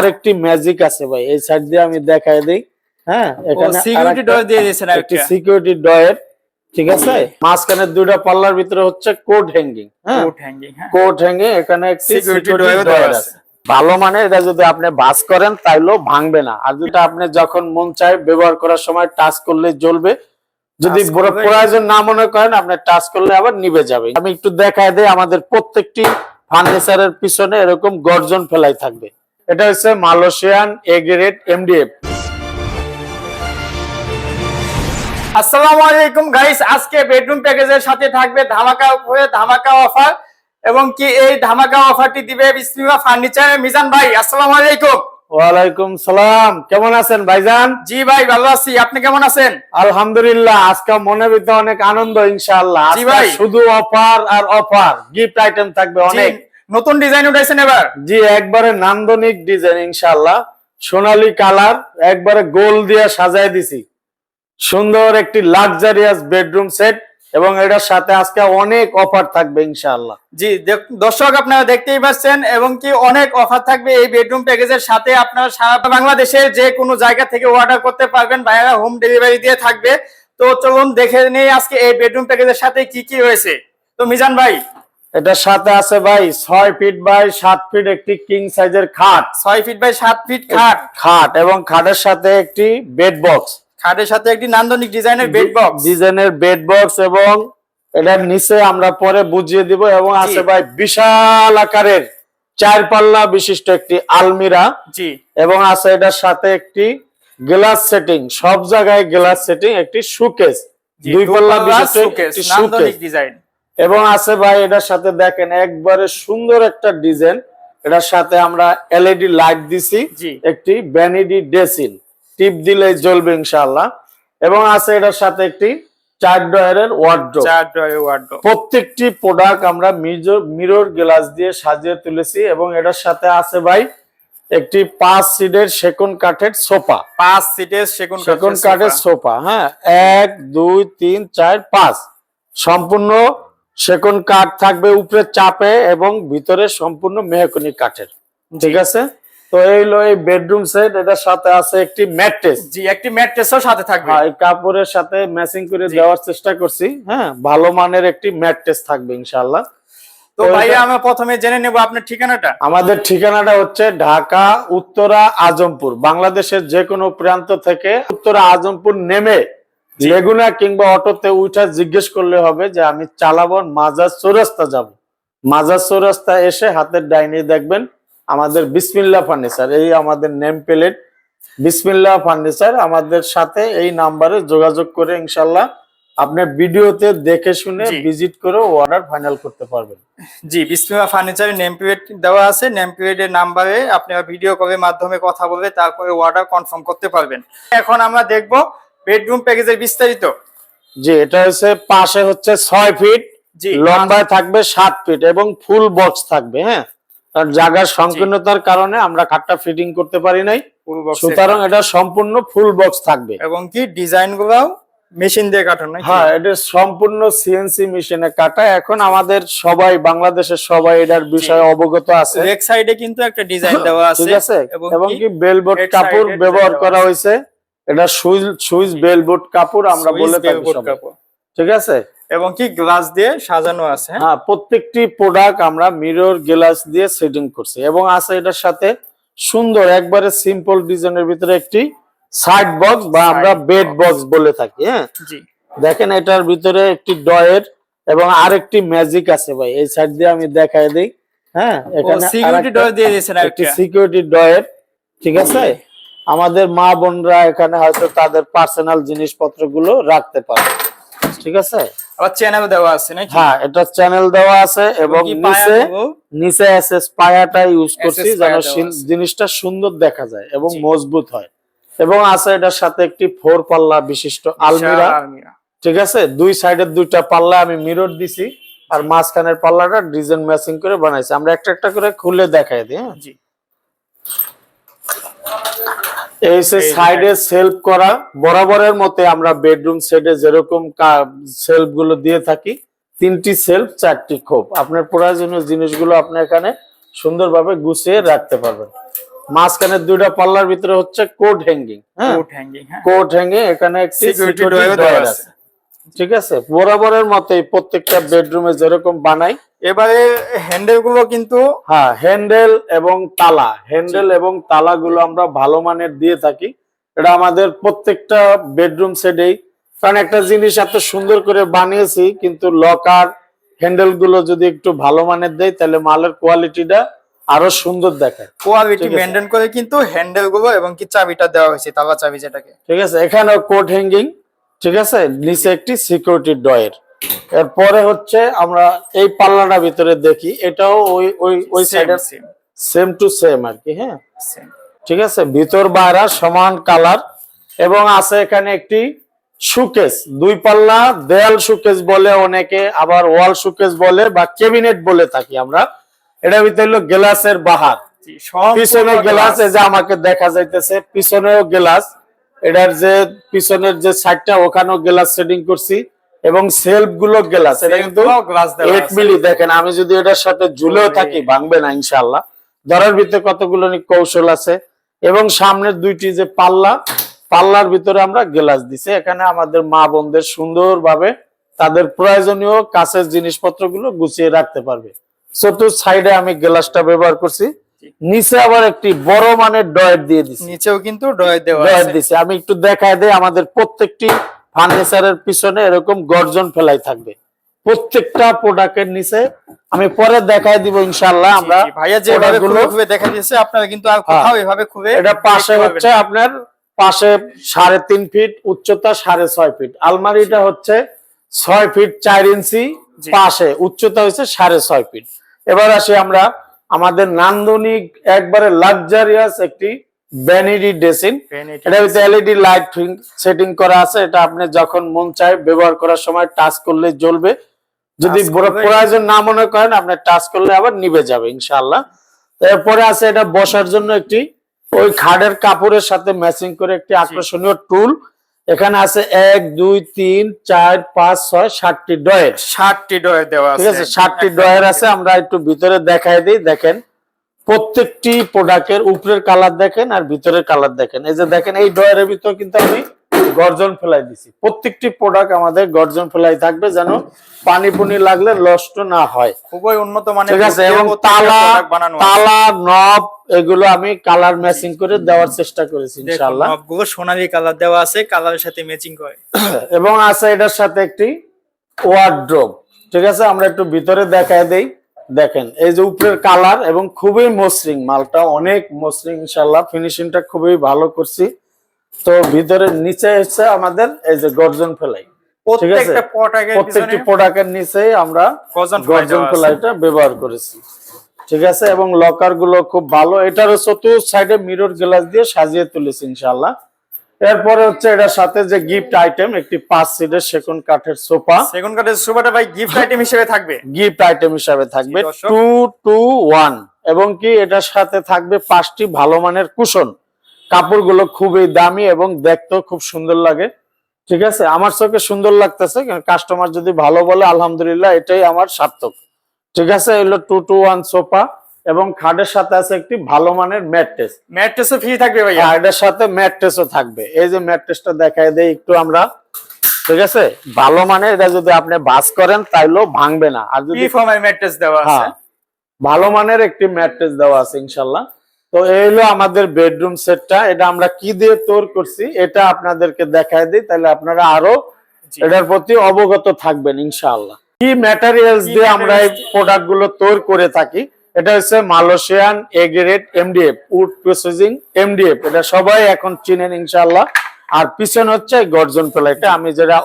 আরেকটি ম্যাজিক আছে ভাই। এই সাইড দিয়ে আমি দেখাই দিই। হ্যাঁ এখানে সিকিউরিটি দিয়ে দিয়েছেন সিকিউরিটি ডয়ের ঠিক আছে? মাঝখানে দুইটা পাল্লার ভিতরে হচ্ছে কোড হ্যাঙ্গিং হ্যাঁ? কোট হ্যাঙ্গিং হ্যাঁ। কোড হ্যাঙ্গিং এখানে একটি সিকিউরিটি আছে। ভালো মানে এটা যদি আপনি বাস করেন তাইলেও ভাঙবে না। আর যেটা আপনি যখন মন চায় ব্যবহার করার সময় টাচ করলে জ্বলবে। যদি বড় প্রয়োজন না মনে করেন আপনি টাচ করলে আবার নিভে যাবে। আমি একটু দেখায় দেই আমাদের প্রত্যেকটি ফার্নিচারের পিছনে এরকম গর্জন ফেলাই থাকবে। এটা হচ্ছে মালয়েশিয়ান এ গ্রেড এমডিএফ আসসালামু আলাইকুম গাইস আজকে বেডরুম প্যাকেজের সাথে থাকবে ধামাকা উপরে ধামাকা অফার এবং কি এই ধামাকা অফারটি দিবে বিসমিল্লাহ ফার্নিচার মিজান ভাই। আসসালামু আলাইকুম। ওয়ালাইকুম সালাম। কেমন আছেন ভাইজান? জি ভাই ভালো আছি। আপনি কেমন আছেন? আলহামদুলিল্লাহ আজকে মনে ভিতরে অনেক আনন্দ ইনশাআল্লাহ। জি ভাই। শুধু অফার আর অফার গিফট আইটেম থাকবে অনেক। নতুন ডিজাইন উঠাইছেন এবার? জি একবারে নান্দনিক ডিজাইন ইনশাআল্লাহ। সোনালী কালার একবারে গোল দিয়ে সাজায় দিছি। সুন্দর একটি লাক্সারিয়াস বেডরুম সেট এবং এটার সাথে আজকে অনেক অফার থাকবে ইনশাআল্লাহ। জি দর্শক আপনারা দেখতেই পাচ্ছেন এবং কি অনেক অফার থাকবে এই বেডরুম প্যাকেজের সাথে আপনারা সারা বাংলাদেশের যে কোনো জায়গা থেকে অর্ডার করতে পারবেন। ভাইয়ারা হোম ডেলিভারি দিয়ে থাকবে। তো চলুন দেখে নেই আজকে এই বেডরুম প্যাকেজের সাথে কি কি রয়েছে তো মিজান ভাই এটার সাথে আছে ভাই ছয় ফিট বাই সাত ফিট একটি কিং সাইজের খাট। ছয় ফিট বাই সাত ফিট খাট। খাট এবং খাটের সাথে একটি বেড বক্স খাটের সাথে একটি নান্দনিক ডিজাইনের বেড বক্স ডিজাইনের বেড বক্স এবং এটার নিচে আমরা পরে বুঝিয়ে দিব এবং আছে ভাই বিশাল আকারের চার পাল্লা বিশিষ্ট একটি আলমিরা। জি। এবং আছে এটার সাথে একটি গ্লাস সেটিং সব জায়গায় গ্লাস সেটিং একটি সুকেস দুই পাল্লা বিশিষ্ট একটি সুকেস ডিজাইন এবং আছে ভাই এটার সাথে দেখেন একবারে সুন্দর একটা ডিজাইন। এটার সাথে আমরা এলইডি লাইট দিছি একটি ভ্যানিডি ডেসিন টিপ দিলে জ্বলবে ইনশাআল্লাহ। এবং আছে এটার সাথে একটি চার ডয়ারের ওয়ার্ড্রোব চার ড্রয়ার ওয়ার্ডরোব প্রত্যেকটি প্রোডাক্ট আমরা মিরর গ্লাস দিয়ে সাজিয়ে তুলেছি এবং এটার সাথে আছে ভাই একটি পাঁচ সিটের সেগুন কাঠের সোফা। পাঁচ সিটের সেগুন কাঠের কাঠের সোফা হ্যাঁ? এক দুই তিন চার পাঁচ। সম্পূর্ণ সেগুন কাঠ থাকবে উপরে চাপে এবং ভিতরে সম্পূর্ণ মেহকনি কাঠের। ঠিক আছে? তো এই হলো এই বেডরুম সেট এটার সাথে আছে একটি ম্যাট্রেস জি একটি ম্যাট্রেসও সাথে থাকবে। হ্যাঁ এই কাপড়ের সাথে ম্যাচিং করে দেওয়ার চেষ্টা করছি। হ্যাঁ ভালো মানের একটি ম্যাট্রেস থাকবে ইনশাআল্লাহ। তো ভাইয়া আমরা প্রথমে জেনে নেব আপনার ঠিকানাটা। আমাদের ঠিকানাটা হচ্ছে ঢাকা উত্তরা আজমপুর বাংলাদেশের যে কোনো প্রান্ত থেকে উত্তরা আজমপুর নেমে লেগুনা কিংবা অটোতে উঠা জিজ্ঞেস করলে হবে যে আমি চালাবো মাজার চৌরাস্তা যাব। মাজার চৌরাস্তা এসে হাতের ডাইনে দেখবেন আমাদের বিসমিল্লা ফার্নিচার এই আমাদের নেম প্লেট। বিসমিল্লা ফার্নিচার আমাদের সাথে এই নাম্বারে যোগাযোগ করে ইনশাল্লাহ আপনি ভিডিওতে দেখে শুনে ভিজিট করে অর্ডার ফাইনাল করতে পারবেন। জি বিসমিল্লাহ ফার্নিচারের নেম প্লেট দেওয়া আছে। নেম প্লেটের নাম্বারে আপনি ভিডিও কলের মাধ্যমে কথা বলে তারপরে অর্ডার কনফার্ম করতে পারবেন। এখন আমরা দেখব বেডরুম প্যাকেজের বিস্তারিত? জি এটা হচ্ছে পাশে হচ্ছে ছয় ফিট জি লম্বায় থাকবে সাত ফিট এবং ফুল বক্স থাকবে হ্যাঁ? কারণ জায়গার সংকীর্ণতার কারণে আমরা খাটটা ফিটিং করতে পারি নাই। সুতরাং এটা সম্পূর্ণ ফুল বক্স থাকবে। এবং কি ডিজাইন গুলাও মেশিন দিয়ে কাটানো নাকি? হ্যাঁ এটা সম্পূর্ণ সিএনসি মেশিনে কাটা। এখন আমাদের সবাই বাংলাদেশের সবাই এটার বিষয়ে অবগত আছে। লেগ সাইডে কিন্তু একটা ডিজাইন দেওয়া আছে ঠিক আছে এবং কি বেলবোর্ড কাপড় ব্যবহার করা হয়েছে। এটা সুইজ সুইচ বেলবোর্ড কাপড় আমরা বলে থাকি ঠিক আছে? এবং কি গ্লাস দিয়ে সাজানো আছে হ্যাঁ? হ্যাঁ প্রত্যেকটি প্রোডাক্ট আমরা মিরর গ্লাস দিয়ে সেটিং করছি। এবং আছে এটার সাথে সুন্দর একবারে সিম্পল ডিজাইনের ভিতরে একটি সাইড বক্স বা আমরা বেড বক্স বলে থাকি হ্যাঁ? জি। দেখেন এটার ভিতরে একটি ডয়ের এবং আরেকটি ম্যাজিক আছে ভাই। এই সাইড দিয়ে আমি দেখাই দিই হ্যাঁ? এখানে সিকিউরিটি ডোর দিয়ে দিয়েছেন একটা সিকিউরিটি ডয়ের ঠিক আছে? আমাদের মা বোনরা এখানে হয়তো তাদের পার্সোনাল জিনিসপত্রগুলো রাখতে পারে। ঠিক আছে? আবার চ্যানেল দেওয়া আছে নাকি? হ্যাঁ এটা চ্যানেল দেওয়া আছে এবং নিচে ইউজ করছি যেন আছে। জিনিসটা সুন্দর দেখা যায় এবং মজবুত হয়। এবং আছে এটার সাথে একটি ফোর পাল্লা বিশিষ্ট আলমিরা। আলমিরা। ঠিক আছে? দুই সাইডের দুইটা পাল্লা আমি মিরর দিছি আর মাঝখানের পাল্লাটা ডিজাইন ম্যাচিং করে বানাইছি। আমরা একটা একটা করে খুলে দেখাই দিই হ্যাঁ? জি। হচ্ছে সাইডে সেলফ করা বরাবরের মতে আমরা বেডরুম সেটে যেরকম সেলফগুলো দিয়ে থাকি তিনটি সেলফ চারটি খোপ। আপনার প্রয়োজনীয় জিনিসগুলো আপনি এখানে সুন্দরভাবে গুছিয়ে রাখতে পারবেন। মাঝখানে দুইটা পাল্লার ভিতরে হচ্ছে কোড হ্যাঙ্গিং হ্যাঁ? কোট হ্যাঙ্গিং হ্যাঁ। কোড হ্যাঙ্গিং এখানে আছে। ঠিক আছে? বরাবরের মতোই প্রত্যেকটা বেডরুমে যেরকম বানাই। এবারে হ্যান্ডেলগুলো কিন্তু হ্যাঁ হ্যান্ডেল এবং তালা। হ্যান্ডেল এবং তালা গুলো আমরা ভালো মানের দিয়ে থাকি। এটা আমাদের প্রত্যেকটা বেডরুম সেটেই কারণ একটা জিনিস এত সুন্দর করে বানিয়েছি কিন্তু লকার হ্যান্ডেলগুলো যদি একটু ভালো মানের দেয় তাহলে মালের কোয়ালিটিটা আরও সুন্দর দেখায়। কোয়ালিটি মেনটেন করে কিন্তু হ্যান্ডেলগুলো এবং কি চাবিটা দেওয়া হয়েছে তালা চাবি যেটাকে। ঠিক আছে? এখানেও কোট হ্যাঙ্গিং ঠিক আছে? নিচে একটি সিকিউরিটি ডয়ের এরপরে হচ্ছে আমরা এই পাল্লাটা ভিতরে দেখি এটাও ওই ওই ওই সাইডের সেম টু সেম আর কি হ্যাঁ? ঠিক আছে? ভিতর বাইরা সমান কালার এবং আছে এখানে একটি সুকেস দুই পাল্লা দেয়াল সুকেস বলে অনেকে আবার ওয়াল সুকেস বলে বা ক্যাবিনেট বলে থাকি আমরা। এটা ভিতরে হলো গ্লাসের বাহার। পিছনে গ্লাস এই যে আমাকে দেখা যাইতেছে পিছনেও গ্লাস এটার যে পিছনের যে সাইডটা ওখানেও গ্লাস সেটিং করছি এবং সেলফগুলো গ্লাস এটা কিন্তু এইট মিলি দেখেন আমি যদি এটার সাথে ঝুলেও থাকি ভাঙবে না ইনশাল্লাহ ধরার ভিতরে কতগুলো নি কৌশল আছে? এবং সামনের দুইটি যে পাল্লা পাল্লার ভিতরে আমরা গ্লাস দিছি। এখানে আমাদের মা বোনদের সুন্দরভাবে তাদের প্রয়োজনীয় কাছের জিনিসপত্রগুলো গুছিয়ে রাখতে পারবে। চতুর্থ সাইডে আমি গ্লাসটা ব্যবহার করছি। নিচে আবার একটি বড় মানের ডয়েট দিয়ে দিছি নিচেও কিন্তু ডয় দেওয়া দিছি আমি একটু দেখায় দেই আমাদের প্রত্যেকটি ফার্নিচারের পিছনে এরকম গর্জন ফেলাই থাকবে। প্রত্যেকটা প্রোডাক্টের নিচে আমি পরে দেখায় দিব ইনশাল্লাহ আমরা ভাইয়া যেভাবে খুলে দেখা দিয়েছে আপনারা কিন্তু আর হ্যাঁ। কোথাও এভাবে খুলে এটা পাশে হচ্ছে আপনার পাশে সাড়ে তিন ফিট উচ্চতা সাড়ে ছয় ফিট। আলমারিটা হচ্ছে ছয় ফিট চার ইঞ্চি পাশে উচ্চতা হচ্ছে সাড়ে ছয় ফিট। এবার আসি আমরা আমাদের নান্দনিক একবারে লাক্সারিয়াস একটি ভ্যানিটি ড্রেসিং এটা হচ্ছে এলইডি লাইট সেটিং করা আছে। এটা আপনি যখন মন চায় ব্যবহার করার সময় টাচ করলে জ্বলবে। যদি প্রয়োজন না মনে করেন আপনি টাচ করলে আবার নিভে যাবে ইনশাআল্লাহ। এরপরে আছে এটা বসার জন্য একটি ওই খাড়ের কাপড়ের সাথে ম্যাচিং করে একটি আকর্ষণীয় টুল এখানে আছে এক দুই তিন চার পাঁচ ছয় সাতটি ডয়ের ষাটটি ডয়ের দেওয়া ঠিক আছে। ষাটটি ডয়ের আছে আমরা একটু ভিতরে দেখাই দিই। দেখেন প্রত্যেকটি প্রোডাক্টের উপরের কালার দেখেন আর ভিতরের কালার দেখেন। এই যে দেখেন এই ডয়ের ভিতর কিন্তু আমি গর্জন ফেলাই দিছি। প্রত্যেকটি প্রোডাক্ট আমাদের গর্জন ফেলাই থাকবে যেন পানি পুনি লাগলে নষ্ট না হয়। খুবই উন্নত মানের ঠিক আছে এবং তালা। তালা নব এগুলো আমি কালার ম্যাচিং করে দেওয়ার চেষ্টা করেছি ইনশাআল্লাহ। নবগুলো সোনালী কালার দেওয়া আছে কালারের সাথে ম্যাচিং করে। এবং আছে এটার সাথে একটি ওয়ার্ড্রোব ঠিক আছে আমরা একটু ভিতরে দেখায় দেই। দেখেন এই যে উপরের কালার এবং খুবই মসৃণ মালটা অনেক মসৃণ ইনশাল্লাহ ফিনিশিংটা খুবই ভালো করছি। তো ভিতরের নিচে হচ্ছে আমাদের এই যে গর্জন ফেলাই। প্রত্যেকটা প্রোডাক্টের নিচে আমরা গর্জন। ফেলাইটা ব্যবহার করেছি। ঠিক আছে? এবং লকারগুলো খুব ভালো। এটারও চতুর্থ সাইডে মিরর গ্লাস দিয়ে সাজিয়ে তুলেছি ইনশাল্লাহ এরপরে হচ্ছে এটার সাথে যে গিফট আইটেম একটি পাঁচ সিটের সেগুন কাঠের সোফা। সেগুন কাঠের সোফাটা ভাই গিফট আইটেম হিসেবে থাকবে। গিফট আইটেম হিসাবে থাকবে। টু টু ওয়ান এবং কি এটার সাথে থাকবে পাঁচটি ভালো মানের কুশন কাপড়গুলো খুবই দামি এবং দেখতেও খুব সুন্দর লাগে। ঠিক আছে? আমার চোখে সুন্দর লাগতেছে। কাস্টমার যদি ভালো বলে আলহামদুলিল্লাহ এটাই আমার সার্থক। ঠিক আছে? এগুলো টু টু ওয়ান সোফা এবং খাটের সাথে আছে একটি ভালো মানের ম্যাট্রেস। ম্যাট্রেসও ফ্রি থাকবে ভাইয়া? আর এটার সাথে ম্যাট্রেসও থাকবে। এই যে ম্যাট্রেসটা দেখাই দেই একটু আমরা। ঠিক আছে? ভালো মানে এটা যদি আপনি বাস করেন তাইলেও ভাঙবে না। আর যদি ম্যাট্রেস দেওয়া আছে। হ্যাঁ ভালো মানের একটি ম্যাট্রেস দেওয়া আছে ইনশাল্লাহ। তো এই হলো আমাদের বেডরুম সেটটা এটা আমরা কি দিয়ে তৈরি করছি এটা আপনাদেরকে দেখায় দিই তাহলে আপনারা আরও এটার প্রতি অবগত থাকবেন ইনশাআল্লাহ। কি ম্যাটেরিয়ালস দিয়ে আমরা এই? প্রোডাক্টগুলো তৈরি করে থাকি এটা হচ্ছে Malaysian A grade MDF wood processing MDF এটা সবাই এখন চিনেন ইনশাআল্লাহ। আর পিছনে হচ্ছে গর্জন প্লাইটা আমি যেটা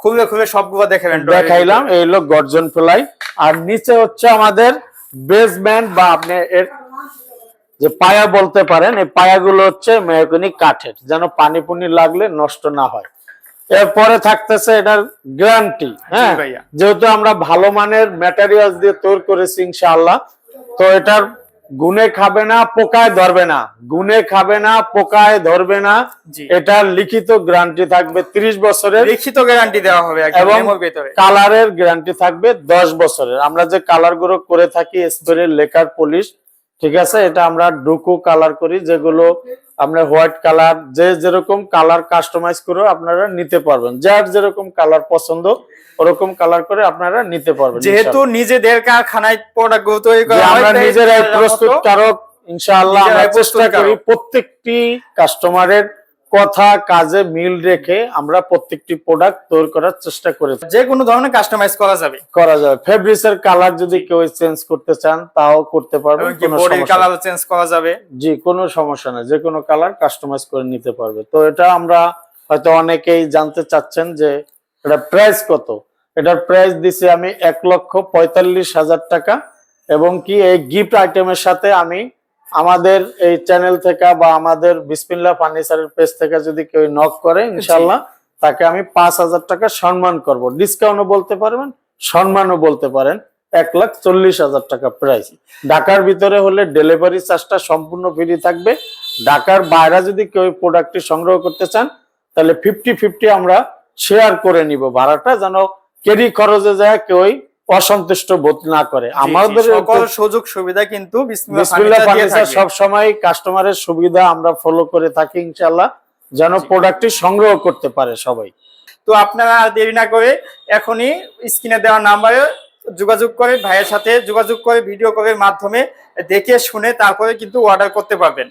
খুলে খুলে সবগুলো দেখাবেন দেখাইলাম এই হলো গর্জন ফ্লাই। আর নিচে হচ্ছে আমাদের বেসমেন্ট বা আপনি এর যে পায়া বলতে পারেন এই পায়াগুলো হচ্ছে মেহগনি কাঠের যেন পানি পুনি লাগলে নষ্ট না হয়। এরপরে থাকতেছে এটার গ্যারান্টি হ্যাঁ? যেহেতু আমরা ভালো মানের ম্যাটেরিয়াল দিয়ে তৈরি করেছি ইনশাআল্লাহ তো এটার গুনে খাবে না পোকায় ধরবে না। গুনে খাবে না পোকায় ধরবে না। এটার লিখিত গ্যারান্টি থাকবে 30 বছরের। লিখিত গ্যারান্টি দেওয়া হবে এবং কালারের গ্যারান্টি থাকবে দশ বছরের। আমরা যে কালারগুলো করে থাকি স্প্রে লেকার পলিশ ঠিক আছে? এটা আমরা ডুকু কালার করি যেগুলো আপনার হোয়াইট কালার যে যেরকম কালার কাস্টমাইজ করে আপনারা নিতে পারবেন। যার যেরকম কালার পছন্দ ওরকম কালার করে আপনারা নিতে পারবেন যেহেতু নিজেদের কারখানায় প্রোডাক্টগুলো তৈরি যে করা আমরা নিজেরাই নিজেরা প্রস্তুত কারক ইনশাআল্লাহ আমরা চেষ্টা করি প্রত্যেকটি কাস্টমারের কথা কাজে মিল রেখে আমরা প্রত্যেকটি প্রোডাক্ট তৈরি করার চেষ্টা করে থাকি। যে কোনো ধরনের কাস্টমাইজ করা যাবে। করা যাবে। ফেব্রিক্সের কালার যদি কেউ চেঞ্জ করতে চান তাও করতে পারবেন বডির নেই। কালার চেঞ্জ করা যাবে? জি কোনো সমস্যা নেই। যে কোনো কালার কাস্টমাইজ করে নিতে পারবে। তো এটা আমরা হয়তো অনেকেই জানতে চাচ্ছেন যে এটা প্রাইস কত? এটার প্রাইস দিছি আমি এক লক্ষ পঁয়তাল্লিশ হাজার টাকা। এবং কি এই গিফট আইটেমের সাথে আমি আমাদের এই চ্যানেল থেকে বা আমাদের বিসমিল্লা ফার্নিচারের পেজ থেকে যদি কেউ নক করে ইনশাল্লাহ তাকে আমি পাঁচ হাজার টাকা সম্মান করব। ডিসকাউন্টও বলতে পারবেন সম্মানও বলতে পারেন। এক লাখ চল্লিশ হাজার টাকা প্রাইস ঢাকার ভিতরে হলে ডেলিভারি চার্জটা সম্পূর্ণ ফ্রি থাকবে। ঢাকার বাইরে যদি কেউ প্রোডাক্টটি সংগ্রহ করতে চান তাহলে ফিফটি ফিফটি আমরা শেয়ার করে নিব। ভাড়াটা যেন কেরি খরচে যায় কেউই অসন্তুষ্ট বোধ না করে। আমাদের সকল সুযোগ সুবিধা কিন্তু থাকবে। সবসময় কাস্টমারের সুবিধা আমরা ফলো করে থাকি ইনশাল্লাহ যেন প্রোডাক্টটি সংগ্রহ করতে পারে সবাই। তো আপনারা আর দেরি না করে এখনই স্ক্রিনে দেওয়া নাম্বারে যোগাযোগ করে ভাইয়ের সাথে যোগাযোগ করে ভিডিও কলের মাধ্যমে দেখে শুনে তারপরে কিন্তু অর্ডার করতে পারবেন।